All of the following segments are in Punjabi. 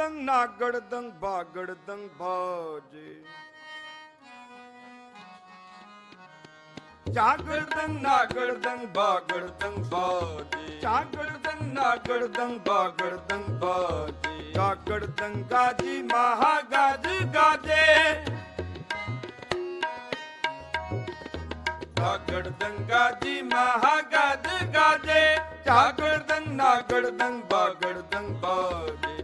ਝਾਗੜਦੰ ਨਾਗੜਦੰ ਬਾਗੜਦੰ ਬਾਜੇ। ਝਾਗੜਦੰ ਨਾਗੜਦੰ ਬਾਗੜਦੰ ਬਾਜੇ। ਝਾਗੜਦੰ ਨਾਗੜਦੰ ਬਾਗੜਦੰ ਬਾਜੇ। ਗਾਗੜਦੰ ਗਾਜੀ ਮਹਾ ਗਾਜ। ਗਾਜੇ ਗਾਗੜਦੰ ਗਾਜੀ ਮਹਾ ਗਾਜ। ਗਾਜੇ ਝਾਗੜਦੰ ਨਾਗੜਦੰ ਬਾਗੜਦੰ ਬਾਜੇ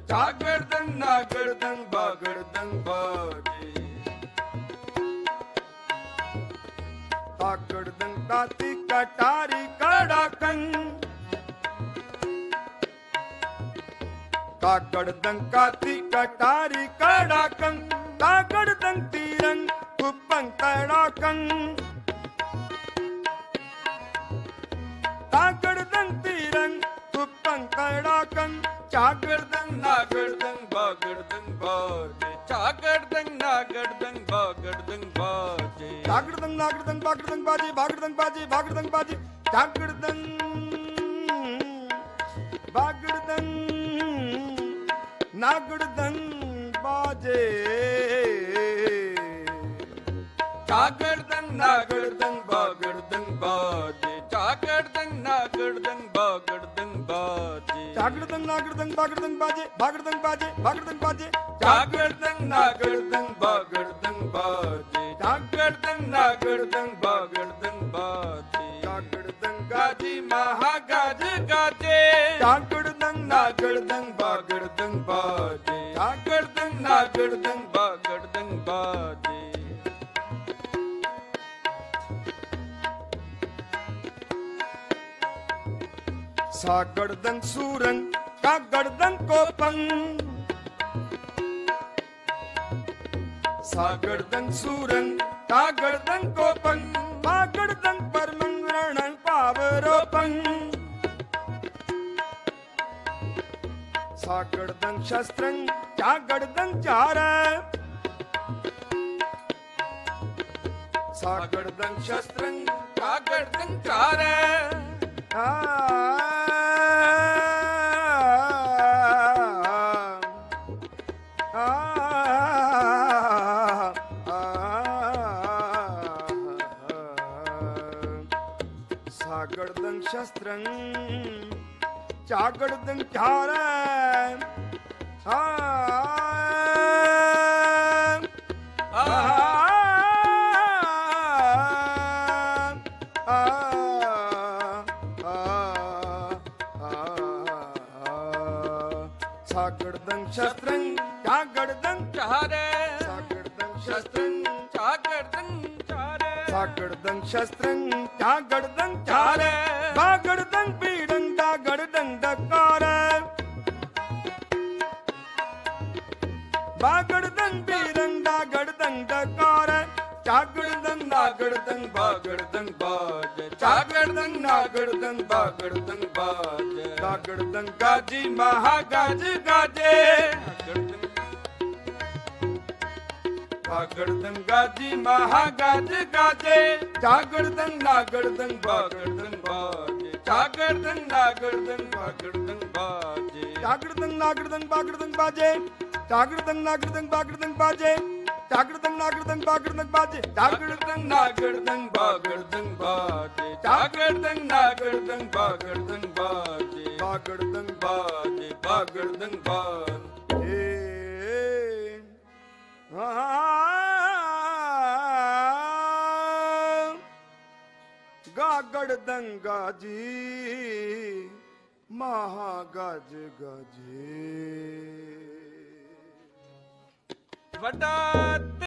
ਝਾਗੜਦੰ ਨਾਗੜਦੰ ਬਾਗੜਦੰ ਬਾਜੇ ਤਾਕੜਦੰ ਤਾਤੀ ਕਟਾਰੀ ਕੜਾਕੰ ਤਾਕੜਦੰ ਕਾਤੀ ਕਟਾਰੀ ਕੜਾਕੰ ਤਾਕੜਦੰ ਤੀਰੰ ਕੁப்பੰ ਤੜਾਕੰ ਕੜਾ ਕੰਗ ਚਾਗੜਦੰ ਨਾਗੜਦੰ ਬਾਗੜਦੰ ਬਾਜੇ ਚਾਗੜਦੰ ਨਾਗੜਦੰ ਬਾਗੜਦੰ ਬਾਜੇ ਚਾਗੜਦੰ ਨਾਗੜਦੰ ਬਾਗੜਦੰ ਬਾਜੇ ਬਾਗੜਦੰ ਬਾਜੇ ਬਾਗੜਦੰ ਬਾਜੇ ਚਾਗੜਦੰ ਬਾਗੜਦੰ ਨਾਗੜਦੰ ਬਾਜੇ ਚਾਗੜਦੰ ਨਾਗੜਦੰ ਬਾਗੜਦੰ ਬਾਜੇ ਚਾਗੜਦੰ ਨਾਗੜਦੰ ਜਾਗੜਦੰਗ ਨਾਗੜਦੰਗ ਬਾਗੜਦੰਗ ਬਾਜੇ ਬਾਗੜਦੰਗ ਬਾਜੇ ਬਾਗੜਦੰਗ ਬਾਜੇ ਜਾਗੜਦੰਗ ਨਾਗੜਦੰਗ ਬਾਗੜਦੰਗ ਬਾਜੇ ਜਾਗੜਦੰਗ ਨਾਗੜਦੰਗ ਬਾਗੜਦੰਗ ਬਾਜੇ ਜਾਗੜਦੰਗ ਗਾਜੀ ਮਹਾ ਗਾਜ ਗਾਜੇ ਜਾਗੜਦੰਗ ਨਾਗੜਦੰਗ ਬਾਗੜਦੰਗ ਬਾਜੇ ਜਾਗੜਦੰਗ ਨਾਗੜਦੰਗ ਬਾਗੜਦੰਗ ਬਾਜੇ सागड़दंग सूरंग का गड़दंग को पंग सागड़दंग सूरंग का गड़दंग को पंग मागड़दंग पर मंगरणंग पावरो पंग सागड़दंग शस्त्रंग क्या गड़दंग चारा सागड़दंग शस्त्रंग का गड़दंग चारा ਚਾਗੜਦੰ ਸ਼ਸਤਰੰ ਚਾਗੜਦੰ ਧਾਰੈ ਆ ਸ਼ਸਤਰੰ ਚਾਗੜਦੰ ਚਾਰੇ ਸਾਗੜਦੰ ਸ਼ਸਤਰੰ ਚਾ ਗੜਦੰ ਚਾਰੇ ਸਾਗੜਦੰ ਪੀੜੰ ਦਾ ਗੜਦੰ ਦਕਾਰੇ। ਬਾਗੜਦੰ ਪੀੜੰ ਦਾ ਗੜਦੰ ਦਕਾਰੇ ਚਾਗੜਦੰ ਨਾਗੜਦੰ ਬਾਗੜਦੰ ਬਾਜ। ਚਾਗੜਦੰ ਨਾਗੜਦੰ ਬਾਗੜਦੰ ਬਾਜ। ਗਾਗੜਦੰ ਗਾਜੀ ਮਹਾ ਗਾਜ। ਗਾਜੇ ਗਾਗੜਦੰ ਆਗੜ ਦੰਗਾ ਜੀ ਮਹਾ ਗਾਜ ਗਾਜੇ। ਜਾਗੜ ਦੰ ਨਾਗੜ ਦੰ ਬਾਗੜ ਦੰ ਬਾਜੇ। ਜਾਗੜ ਦੰ ਨਾਗੜ ਦੰ ਬਾਗੜ ਦੰ ਬਾਜੇ। ਜਾਗੜ ਦੰਗ ਨਾਗੜ ਦੰ ਬਾਗੜ ਦੰ ਬਾਜੇ। ਜਾਗੜ ਦੰ ਨਾਗੜ ਦੰ ਬਾਗੜ ਦੰ ਬਾਜੇ। ਜਾਗੜ ਦੰ ਨਾਗੜ ਦੰ ਬਾਗੜ ਦੰ ਬਾਜੇ। ਜਾਗੜ ਦੰ ਨਾਗੜ ਦੰ ਬਾਗੜ ਦੰ ਬਾਜੇ। ਜਾਗੜ ਦੰ ਨਾਗੜ ਦੰ ਬਾਗੜ ਦੰ ਬਾਜੇ। ਬਾਗੜ ਦੰ ਬਾਜੇ ਬਾਗੜ ਦੰ ਬਾਜੇ। ਆਗੜ ਦੰਗਾ ਜੀ ਮਹਾ ਗਜ ਗਜੇ। ਵੱਡਾ